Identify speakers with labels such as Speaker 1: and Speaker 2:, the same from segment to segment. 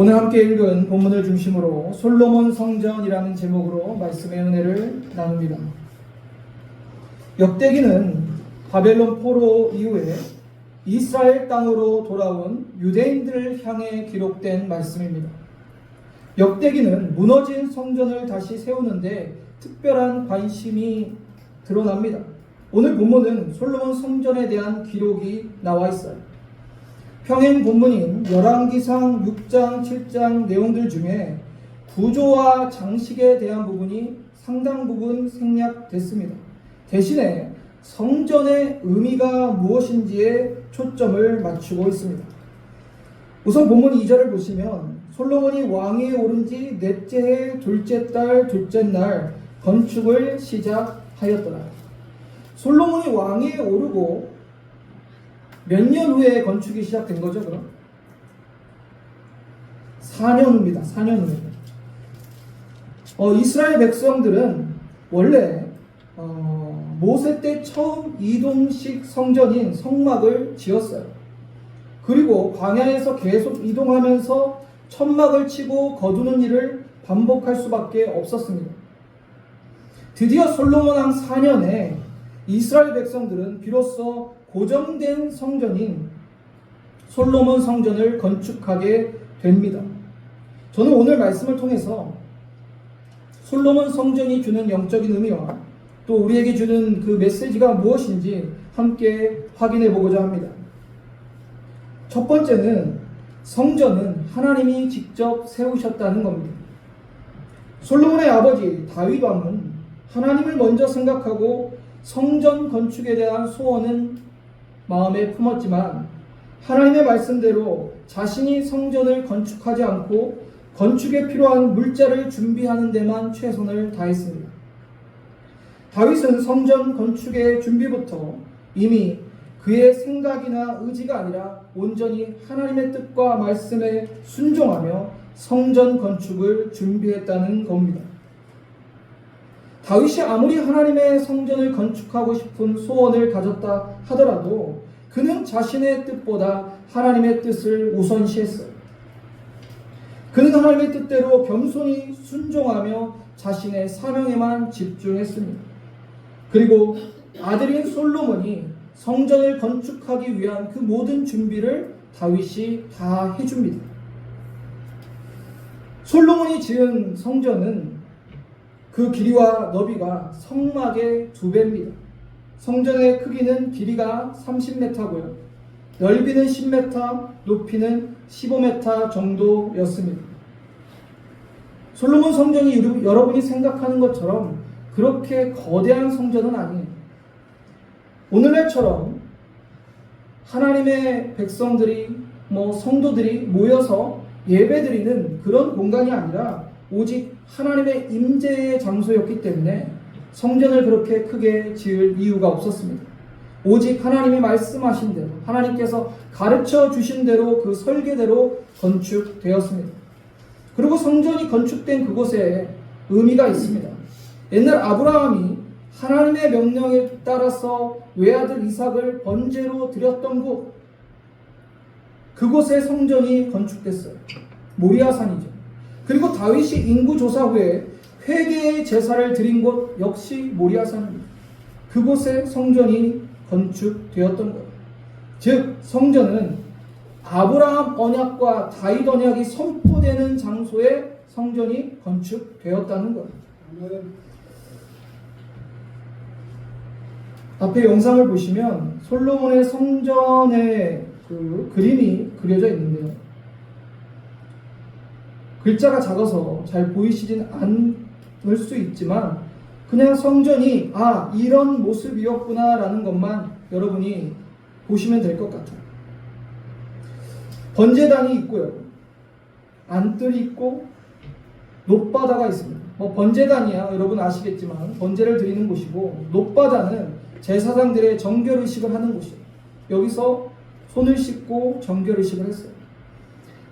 Speaker 1: 오늘 함께 읽은 본문을 중심으로 솔로몬 성전이라는 제목으로 말씀의 은혜를 나눕니다. 역대기는 바벨론 포로 이후에 이스라엘 땅으로 돌아온 유대인들을 향해 기록된 말씀입니다. 역대기는 무너진 성전을 다시 세우는데 특별한 관심이 드러납니다. 오늘 본문은 솔로몬 성전에 대한 기록이 나와 있어요. 평행 본문인 열왕기상 6장, 7장 내용들 중에 구조와 장식에 대한 부분이 상당 부분 생략됐습니다. 대신에 성전의 의미가 무엇인지에 초점을 맞추고 있습니다. 우선 본문 2절을 보시면 솔로몬이 왕위에 오른 지 넷째 해 둘째 달 둘째 날 건축을 시작하였더라. 솔로몬이 왕위에 오르고 몇 년 후에 건축이 시작된 거죠, 그럼? 4년 후입니다. 4년 후에. 어, 이스라엘 백성들은 원래 어, 모세 때 처음 이동식 성전인 성막을 지었어요. 그리고 광야에서 계속 이동하면서 천막을 치고 거두는 일을 반복할 수밖에 없었습니다. 드디어 솔로몬 왕 4년에 이스라엘 백성들은 비로소 고정된 성전인 솔로몬 성전을 건축하게 됩니다. 저는 오늘 말씀을 통해서 솔로몬 성전이 주는 영적인 의미와 또 우리에게 주는 그 메시지가 무엇인지 함께 확인해 보고자 합니다. 첫 번째는 성전은 하나님이 직접 세우셨다는 겁니다. 솔로몬의 아버지 다윗 왕은 하나님을 먼저 생각하고 성전 건축에 대한 소원은 마음에 품었지만 하나님의 말씀대로 자신이 성전을 건축하지 않고 건축에 필요한 물자를 준비하는 데만 최선을 다했습니다. 다윗은 성전 건축의 준비부터 이미 그의 생각이나 의지가 아니라 온전히 하나님의 뜻과 말씀에 순종하며 성전 건축을 준비했다는 겁니다. 다윗이 아무리 하나님의 성전을 건축하고 싶은 소원을 가졌다 하더라도 그는 자신의 뜻보다 하나님의 뜻을 우선시했어요. 그는 하나님의 뜻대로 겸손히 순종하며 자신의 사명에만 집중했습니다. 그리고 아들인 솔로몬이 성전을 건축하기 위한 그 모든 준비를 다윗이 다 해줍니다. 솔로몬이 지은 성전은 그 길이와 너비가 성막의 두 배입니다. 성전의 크기는 길이가 30m고요. 넓이는 10m, 높이는 15m 정도였습니다. 솔로몬 성전이 여러분이 생각하는 것처럼 그렇게 거대한 성전은 아니에요. 오늘날처럼 하나님의 백성들이 뭐 성도들이 모여서 예배드리는 그런 공간이 아니라 오직 하나님의 임재의 장소였기 때문에 성전을 그렇게 크게 지을 이유가 없었습니다. 오직 하나님이 말씀하신 대로 하나님께서 가르쳐 주신 대로 그 설계대로 건축되었습니다. 그리고 성전이 건축된 그곳에 의미가 있습니다. 옛날 아브라함이 하나님의 명령에 따라서 외아들 이삭을 번제로 드렸던 곳 그곳에 성전이 건축됐어요. 모리아산이죠. 그리고 다윗이 인구 조사 후에 회개의 제사를 드린 곳 역시 모리아산입니다. 그곳에 성전이 건축되었던 거예요. 즉 성전은 아브라함 언약과 다윗 언약이 선포되는 장소에 성전이 건축되었다는 거예요. 앞에 영상을 보시면 솔로몬의 성전의 그 그림이 그려져 있는데요. 글자가 작아서 잘 보이시진 않을 수 있지만 그냥 성전이 아 이런 모습이었구나라는 것만 여러분이 보시면 될 것 같아요. 번제단이 있고요. 안뜰이 있고 높바다가 있습니다. 뭐 번제단이야 여러분 아시겠지만 번제를 드리는 곳이고 높바다는 제사장들의 정결 의식을 하는 곳이에요. 여기서 손을 씻고 정결 의식을 했어요.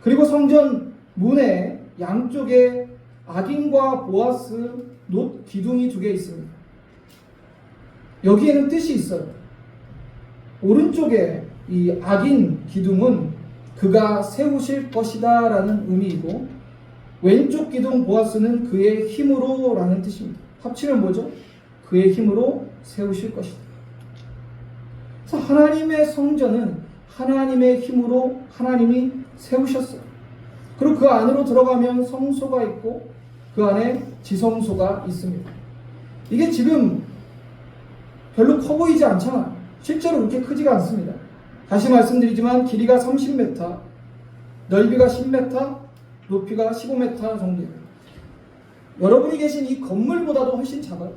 Speaker 1: 그리고 성전 문에 양쪽에 악인과 보아스 놋 기둥이 두 개 있습니다. 여기에는 뜻이 있어요. 오른쪽에 이 악인 기둥은 그가 세우실 것이다 라는 의미이고 왼쪽 기둥 보아스는 그의 힘으로 라는 뜻입니다. 합치면 뭐죠? 그의 힘으로 세우실 것이다. 그래서 하나님의 성전은 하나님의 힘으로 하나님이 세우셨어요. 그리고 그 안으로 들어가면 성소가 있고 그 안에 지성소가 있습니다. 이게 지금 별로 커 보이지 않잖아요. 실제로 그렇게 크지가 않습니다. 다시 말씀드리지만 길이가 30m, 넓이가 10m, 높이가 15m 정도예요. 여러분이 계신 이 건물보다도 훨씬 작아요.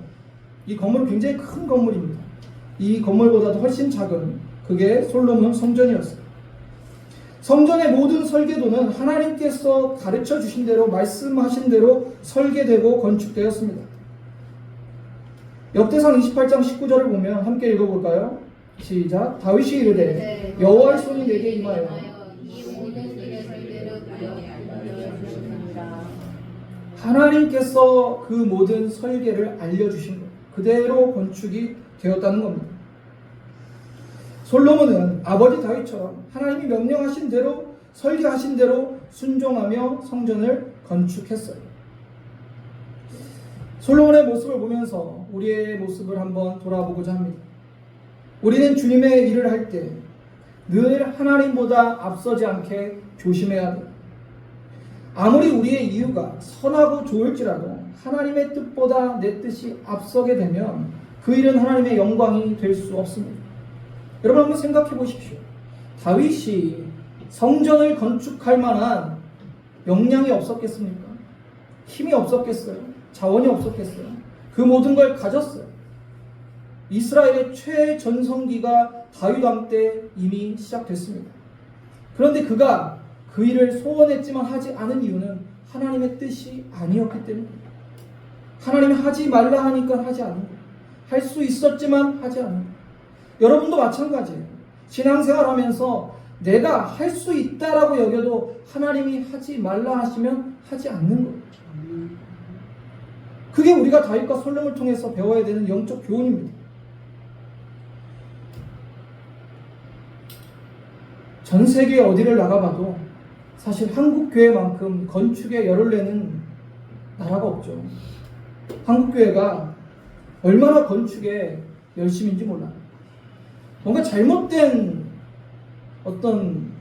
Speaker 1: 이 건물은 굉장히 큰 건물입니다. 이 건물보다도 훨씬 작은 그게 솔로몬 성전이었어요. 성전의 모든 설계도는 하나님께서 가르쳐 주신 대로 말씀하신 대로 설계되고 건축되었습니다. 역대상 28장 19절을 보면 함께 읽어볼까요? 시작. 다윗이 이르되 여호와의 손이 내게 임하여. 하나님께서 그 모든 설계를 알려주신 것 그대로 건축이 되었다는 겁니다. 솔로몬은 아버지 다윗처럼 하나님이 명령하신 대로 설계하신 대로 순종하며 성전을 건축했어요. 솔로몬의 모습을 보면서 우리의 모습을 한번 돌아보고자 합니다. 우리는 주님의 일을 할 때 늘 하나님보다 앞서지 않게 조심해야 돼요. 아무리 우리의 이유가 선하고 좋을지라도 하나님의 뜻보다 내 뜻이 앞서게 되면 그 일은 하나님의 영광이 될 수 없습니다. 여러분 한번 생각해 보십시오. 다윗이 성전을 건축할 만한 역량이 없었겠습니까? 힘이 없었겠어요? 자원이 없었겠어요? 그 모든 걸 가졌어요. 이스라엘의 최전성기가 다윗 왕 때 이미 시작됐습니다. 그런데 그가 그 일을 소원했지만 하지 않은 이유는 하나님의 뜻이 아니었기 때문입니다. 하나님이 하지 말라 하니까 하지 않은 거예요. 할 수 있었지만 하지 않은 거예요. 여러분도 마찬가지예요. 신앙생활 하면서 내가 할 수 있다라고 여겨도 하나님이 하지 말라 하시면 하지 않는 거예요. 그게 우리가 다윗과 솔렘을 통해서 배워야 되는 영적 교훈입니다. 전 세계 어디를 나가봐도 사실 한국 교회만큼 건축에 열을 내는 나라가 없죠. 한국 교회가 얼마나 건축에 열심인지 몰라요. 뭔가 잘못된 어떤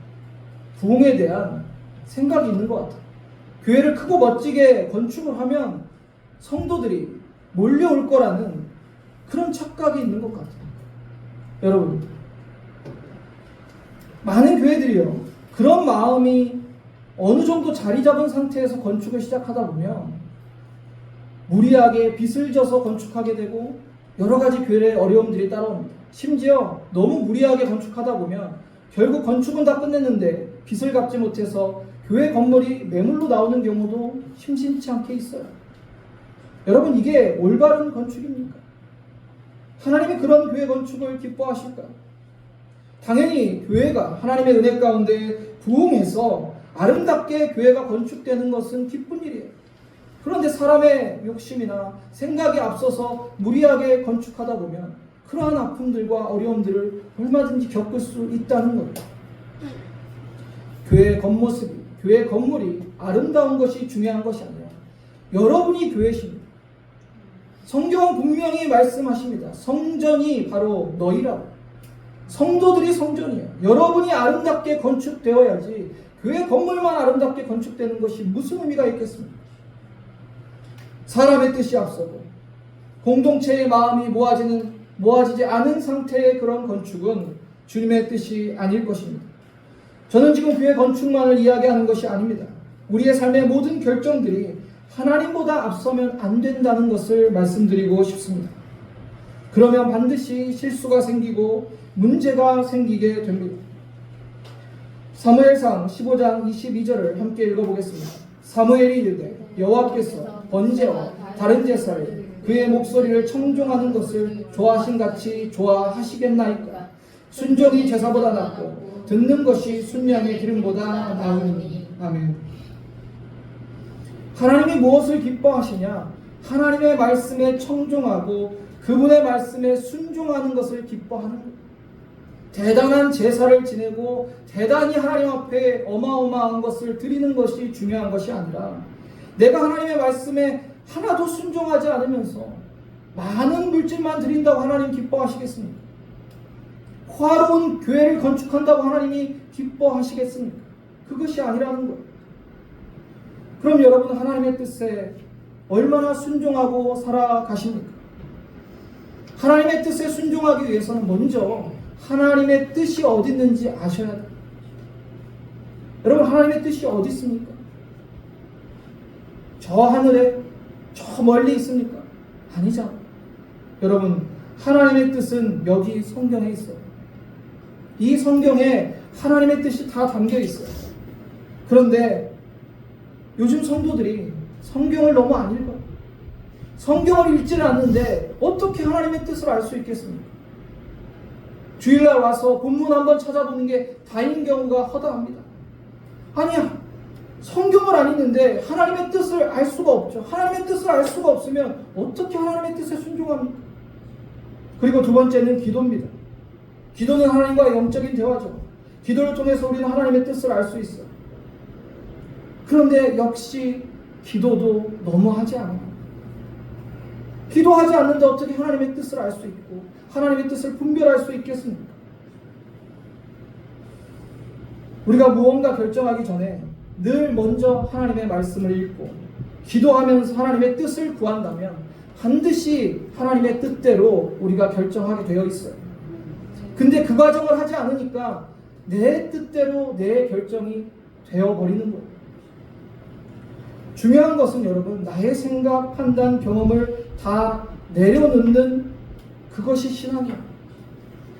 Speaker 1: 부흥에 대한 생각이 있는 것 같아요. 교회를 크고 멋지게 건축을 하면 성도들이 몰려올 거라는 그런 착각이 있는 것 같아요. 여러분, 많은 교회들이요. 그런 마음이 어느 정도 자리 잡은 상태에서 건축을 시작하다 보면 무리하게 빚을 져서 건축하게 되고 여러 가지 교회의 어려움들이 따라옵니다. 심지어 너무 무리하게 건축하다 보면 결국 건축은 다 끝냈는데 빚을 갚지 못해서 교회 건물이 매물로 나오는 경우도 심심치 않게 있어요. 여러분 이게 올바른 건축입니까? 하나님이 그런 교회 건축을 기뻐하실까요? 당연히 교회가 하나님의 은혜 가운데 부흥해서 아름답게 교회가 건축되는 것은 기쁜 일이에요. 그런데 사람의 욕심이나 생각이 앞서서 무리하게 건축하다 보면 그러한 아픔들과 어려움들을 얼마든지 겪을 수 있다는 거예요. 교회의 겉모습이, 교회 건물이 아름다운 것이 중요한 것이 아니라 여러분이 교회십니다. 성경은 분명히 말씀하십니다. 성전이 바로 너희라고. 성도들이 성전이에요. 여러분이 아름답게 건축되어야지 교회 건물만 아름답게 건축되는 것이 무슨 의미가 있겠습니까? 사람의 뜻이 앞서고 공동체의 마음이 모아지는 모아지지 않은 상태의 그런 건축은 주님의 뜻이 아닐 것입니다. 저는 지금 교회 건축만을 이야기하는 것이 아닙니다. 우리의 삶의 모든 결정들이 하나님보다 앞서면 안 된다는 것을 말씀드리고 싶습니다. 그러면 반드시 실수가 생기고 문제가 생기게 됩니다. 사무엘상 15장 22절을 함께 읽어보겠습니다. 사무엘이 이르되 여호와께서 번제와 다른 제사를 그의 목소리를 청종하는 것을 좋아하신 같이 좋아하시겠나이까 순종이 제사보다 낫고 듣는 것이 순양의 기름보다 나으니 아멘. 하나님이 무엇을 기뻐하시냐? 하나님의 말씀에 청종하고 그분의 말씀에 순종하는 것을 기뻐하는 것. 대단한 제사를 지내고 대단히 하나님 앞에 어마어마한 것을 드리는 것이 중요한 것이 아니라 내가 하나님의 말씀에 하나도 순종하지 않으면서 많은 물질만 드린다고 하나님 기뻐하시겠습니까? 화로운 교회를 건축한다고 하나님이 기뻐하시겠습니까? 그것이 아니라는 거예요. 그럼 여러분 하나님의 뜻에 얼마나 순종하고 살아가십니까? 하나님의 뜻에 순종하기 위해서는 먼저 하나님의 뜻이 어디 있는지 아셔야 돼요. 여러분 하나님의 뜻이 어디 있습니까? 저 하늘에 저 멀리 있습니까? 아니죠. 여러분 하나님의 뜻은 여기 성경에 있어요. 이 성경에 하나님의 뜻이 다 담겨 있어요. 그런데 요즘 성도들이 성경을 너무 안 읽어요. 성경을 읽지는 않는데 어떻게 하나님의 뜻을 알 수 있겠습니까? 주일날 와서 본문 한번 찾아보는 게 다인 경우가 허다합니다. 아니야. 성경을 안 읽는데 하나님의 뜻을 알 수가 없죠. 하나님의 뜻을 알 수가 없으면 어떻게 하나님의 뜻에 순종합니까? 그리고 두 번째는 기도입니다. 기도는 하나님과의 영적인 대화죠. 기도를 통해서 우리는 하나님의 뜻을 알 수 있어요. 그런데 역시 기도도 너무하지 않아요. 기도하지 않는데 어떻게 하나님의 뜻을 알 수 있고 하나님의 뜻을 분별할 수 있겠습니까? 우리가 무언가 결정하기 전에 늘 먼저 하나님의 말씀을 읽고 기도하면서 하나님의 뜻을 구한다면 반드시 하나님의 뜻대로 우리가 결정하게 되어 있어요. 근데 그 과정을 하지 않으니까 내 뜻대로 내 결정이 되어버리는 거예요. 중요한 것은 여러분, 나의 생각, 판단, 경험을 다 내려놓는 그것이 신앙이에요.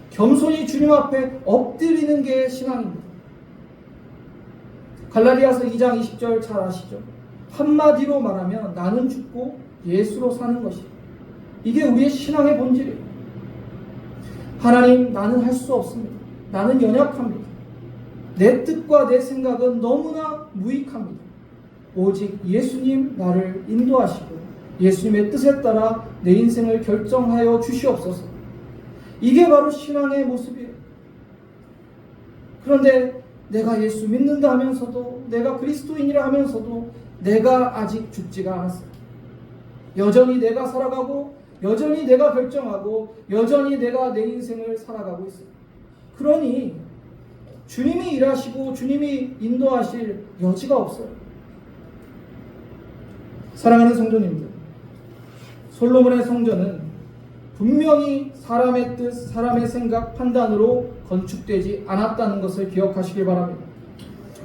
Speaker 1: 겸손히 주님 앞에 엎드리는 게 신앙입니다. 갈라디아서 2장 20절 잘 아시죠? 한마디로 말하면 나는 죽고 예수로 사는 것이 이게 우리의 신앙의 본질이에요. 하나님 나는 할 수 없습니다. 나는 연약합니다. 내 뜻과 내 생각은 너무나 무익합니다. 오직 예수님 나를 인도하시고 예수님의 뜻에 따라 내 인생을 결정하여 주시옵소서. 이게 바로 신앙의 모습이에요. 그런데 내가 예수 믿는다 하면서도 내가 그리스도인이라 하면서도 내가 아직 죽지가 않았어요. 여전히 내가 살아가고 여전히 내가 결정하고 여전히 내가 내 인생을 살아가고 있어요. 그러니 주님이 일하시고 주님이 인도하실 여지가 없어요. 사랑하는 성도님들, 솔로몬의 성전은 분명히 사람의 뜻, 사람의 생각, 판단으로 건축되지 않았다는 것을 기억하시길 바랍니다.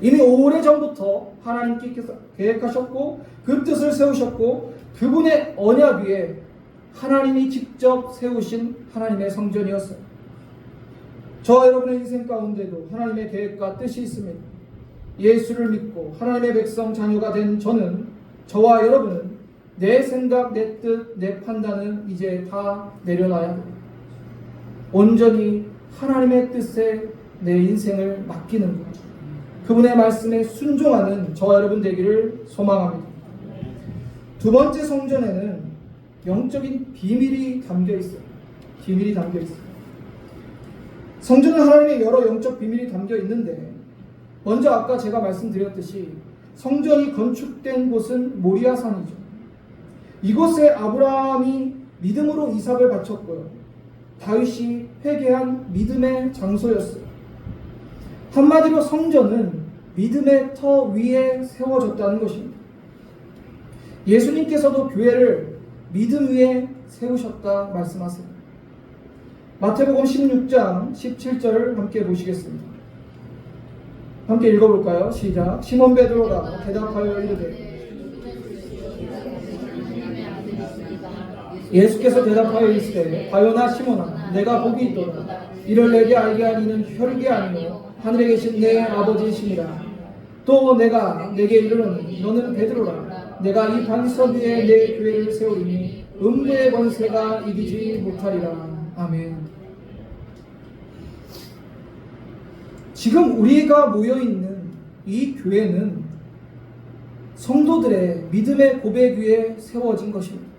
Speaker 1: 이미 오래 전부터 하나님께서 계획하셨고 그 뜻을 세우셨고 그분의 언약 위에 하나님이 직접 세우신 하나님의 성전이었어요. 저와 여러분의 인생 가운데도 하나님의 계획과 뜻이 있습니다. 예수를 믿고 하나님의 백성 자녀가 된 저는 저와 여러분은 내 생각, 내 뜻, 내 판단은 이제 다 내려놔야 합니다. 온전히 하나님의 뜻에 내 인생을 맡기는 것. 그분의 말씀에 순종하는 저와 여러분 되기를 소망합니다. 두 번째 성전에는 영적인 비밀이 담겨 있어요. 비밀이 담겨 있어요. 성전은 하나님의 여러 영적 비밀이 담겨 있는데 먼저 아까 제가 말씀드렸듯이 성전이 건축된 곳은 모리아산이죠. 이곳에 아브라함이 믿음으로 이삭을 바쳤고요. 다윗이 회개한 믿음의 장소였어요. 한마디로 성전은 믿음의 터 위에 세워졌다는 것입니다. 예수님께서도 교회를 믿음 위에 세우셨다 말씀하세요. 마태복음 16장 17절 함께 보시겠습니다. 함께 읽어볼까요? 시작. 시몬 베드로가 대답하여 이르되 예수께서 대답하여 이르시되 바요나 시몬아 내가 복이 있도다. 이를 내게 알게 하니는 혈육이 아니요 하늘에 계신 내 아버지이시니라. 또 내가 내게 이르노니 너는 베드로라. 내가 이 반석 위에 내 교회를 세우리니 음부의 권세가 이기지 못하리라. 아멘. 지금 우리가 모여 있는 이 교회는 성도들의 믿음의 고백 위에 세워진 것입니다.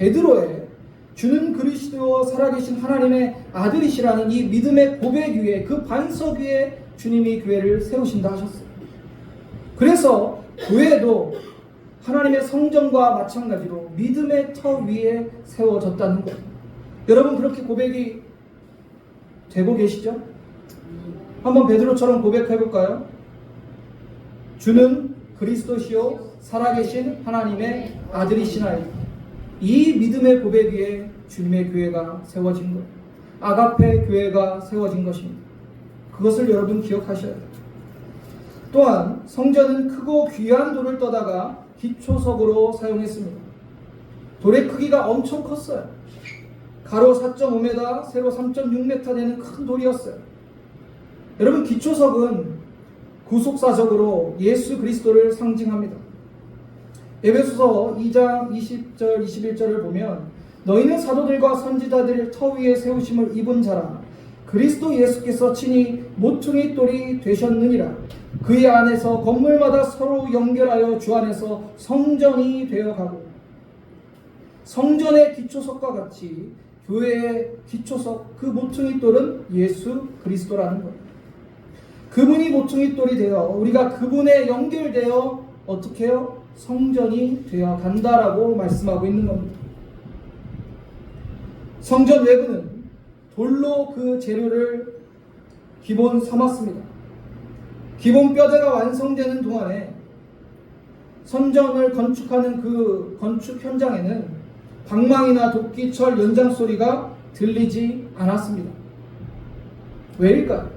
Speaker 1: 베드로의 주는 그리스도 살아계신 하나님의 아들이시라는 이 믿음의 고백 위에 그 반석 위에 주님이 교회를 세우신다 하셨어요. 그래서 교회도 하나님의 성전과 마찬가지로 믿음의 터 위에 세워졌다는 거예요. 여러분 그렇게 고백이 되고 계시죠? 한번 베드로처럼 고백해 볼까요? 주는 그리스도시요 살아계신 하나님의 아들이시나이. 이 믿음의 고백 위에 주님의 교회가 세워진 것. 아가페 교회가 세워진 것입니다. 그것을 여러분 기억하셔야 돼요. 또한 성전은 크고 귀한 돌을 떠다가 기초석으로 사용했습니다. 돌의 크기가 엄청 컸어요. 가로 4.5m, 세로 3.6m 되는 큰 돌이었어요. 여러분 기초석은 구속사적으로 예수 그리스도를 상징합니다. 에베소서 2장 20절 21절을 보면 너희는 사도들과 선지자들을 터 위에 세우심을 입은 자라 그리스도 예수께서 친히 모퉁이 돌이 되셨느니라 그의 안에서 건물마다 서로 연결하여 주 안에서 성전이 되어가고 성전의 기초석과 같이 교회의 기초석 그 모퉁이 돌은 예수 그리스도라는 거예요. 그분이 모퉁이 돌이 되어 우리가 그분에 연결되어 어떻게 해요? 성전이 되어 간다라고 말씀하고 있는 겁니다. 성전 외부는 돌로 그 재료를 기본 삼았습니다. 기본 뼈대가 완성되는 동안에 선전을 건축하는 그 건축 현장에는 방망이나 도끼철 연장 소리가 들리지 않았습니다. 왜일까요?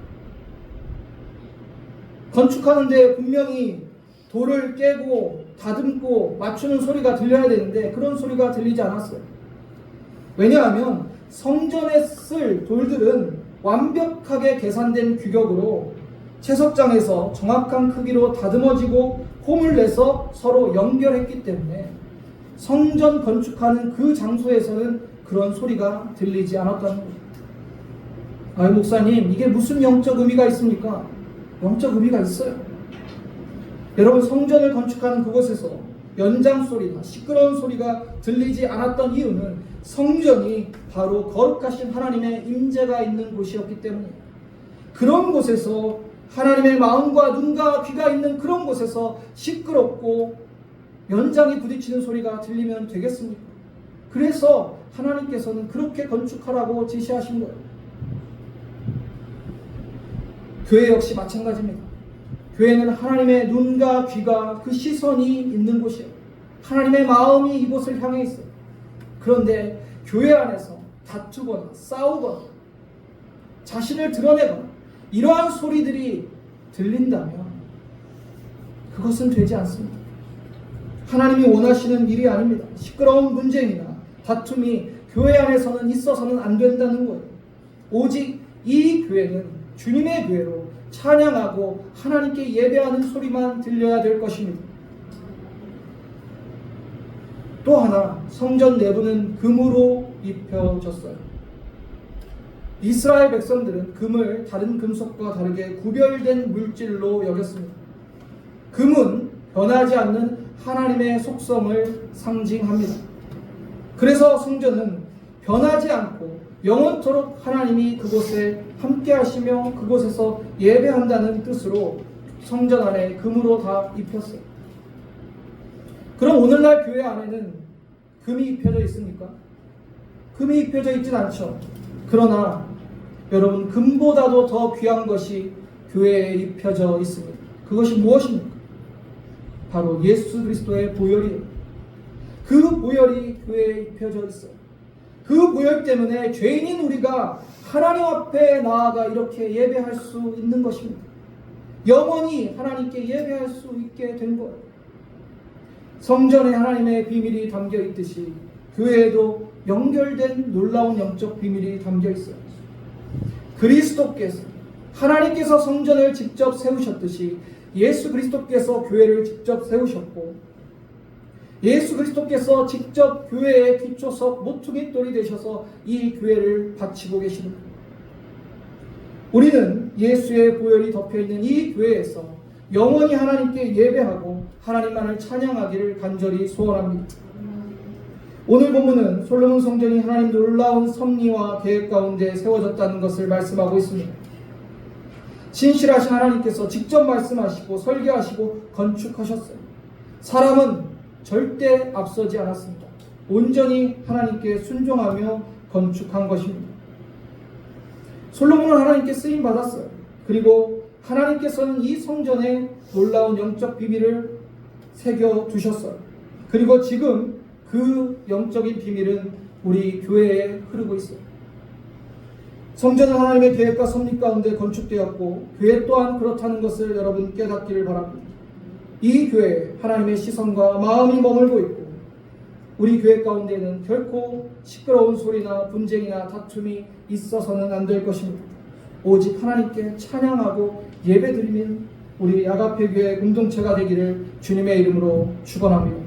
Speaker 1: 건축하는데 분명히 돌을 깨고 다듬고 맞추는 소리가 들려야 되는데 그런 소리가 들리지 않았어요. 왜냐하면 성전에 쓸 돌들은 완벽하게 계산된 규격으로 채석장에서 정확한 크기로 다듬어지고 홈을 내서 서로 연결했기 때문에 성전 건축하는 그 장소에서는 그런 소리가 들리지 않았다는 거예요. 아, 목사님, 이게 무슨 영적 의미가 있습니까? 영적 의미가 있어요. 여러분 성전을 건축하는 그곳에서 연장 소리나 시끄러운 소리가 들리지 않았던 이유는 성전이 바로 거룩하신 하나님의 임재가 있는 곳이었기 때문이에요. 그런 곳에서 하나님의 마음과 눈과 귀가 있는 그런 곳에서 시끄럽고 연장이 부딪히는 소리가 들리면 되겠습니까? 그래서 하나님께서는 그렇게 건축하라고 지시하신 거예요. 교회 역시 마찬가지입니다. 교회는 하나님의 눈과 귀가 그 시선이 있는 곳이에요. 하나님의 마음이 이곳을 향해 있어요. 그런데 교회 안에서 다투거나 싸우거나 자신을 드러내거나 이러한 소리들이 들린다면 그것은 되지 않습니다. 하나님이 원하시는 일이 아닙니다. 시끄러운 분쟁이나 다툼이 교회 안에서는 있어서는 안 된다는 거예요. 오직 이 교회는 주님의 교회로 찬양하고 하나님께 예배하는 소리만 들려야 될 것입니다. 또 하나 성전 내부는 금으로 입혀졌어요. 이스라엘 백성들은 금을 다른 금속과 다르게 구별된 물질로 여겼습니다. 금은 변하지 않는 하나님의 속성을 상징합니다. 그래서 성전은 변하지 않고 영원토록 하나님이 그곳에 함께 하시며 그곳에서 예배한다는 뜻으로 성전 안에 금으로 다 입혔어요. 그럼 오늘날 교회 안에는 금이 입혀져 있습니까? 금이 입혀져 있진 않죠. 그러나 여러분 금보다도 더 귀한 것이 교회에 입혀져 있습니다. 그것이 무엇입니까? 바로 예수 그리스도의 보혈이에요. 그 보혈이 교회에 입혀져 있어요. 그 보혈 때문에 죄인인 우리가 하나님 앞에 나아가 이렇게 예배할 수 있는 것입니다. 영원히 하나님께 예배할 수 있게 된 거예요. 성전에 하나님의 비밀이 담겨 있듯이 교회에도 연결된 놀라운 영적 비밀이 담겨 있어요. 그리스도께서 하나님께서 성전을 직접 세우셨듯이 예수 그리스도께서 교회를 직접 세우셨고 예수 그리스도께서 직접 교회의 기초석 모퉁이 돌이 되셔서 이 교회를 바치고 계십니다. 우리는 예수의 보혈이 덮여 있는 이 교회에서 영원히 하나님께 예배하고 하나님만을 찬양하기를 간절히 소원합니다. 오늘 본문은 솔로몬 성전이 하나님 놀라운 섭리와 계획 가운데 세워졌다는 것을 말씀하고 있습니다. 신실하신 하나님께서 직접 말씀하시고 설계하시고 건축하셨어요. 사람은 절대 앞서지 않았습니다. 온전히 하나님께 순종하며 건축한 것입니다. 솔로몬은 하나님께 쓰임 받았어요. 그리고 하나님께서는 이 성전에 놀라운 영적 비밀을 새겨 두셨어요. 그리고 지금 그 영적인 비밀은 우리 교회에 흐르고 있어요. 성전은 하나님의 계획과 섭리 가운데 건축되었고 교회 또한 그렇다는 것을 여러분 깨닫기를 바랍니다. 이 교회에 하나님의 시선과 마음이 머물고 있고 우리 교회 가운데는 결코 시끄러운 소리나 분쟁이나 다툼이 있어서는 안 될 것입니다. 오직 하나님께 찬양하고 예배드리는 우리 야가페 교회 공동체가 되기를 주님의 이름으로 축원합니다.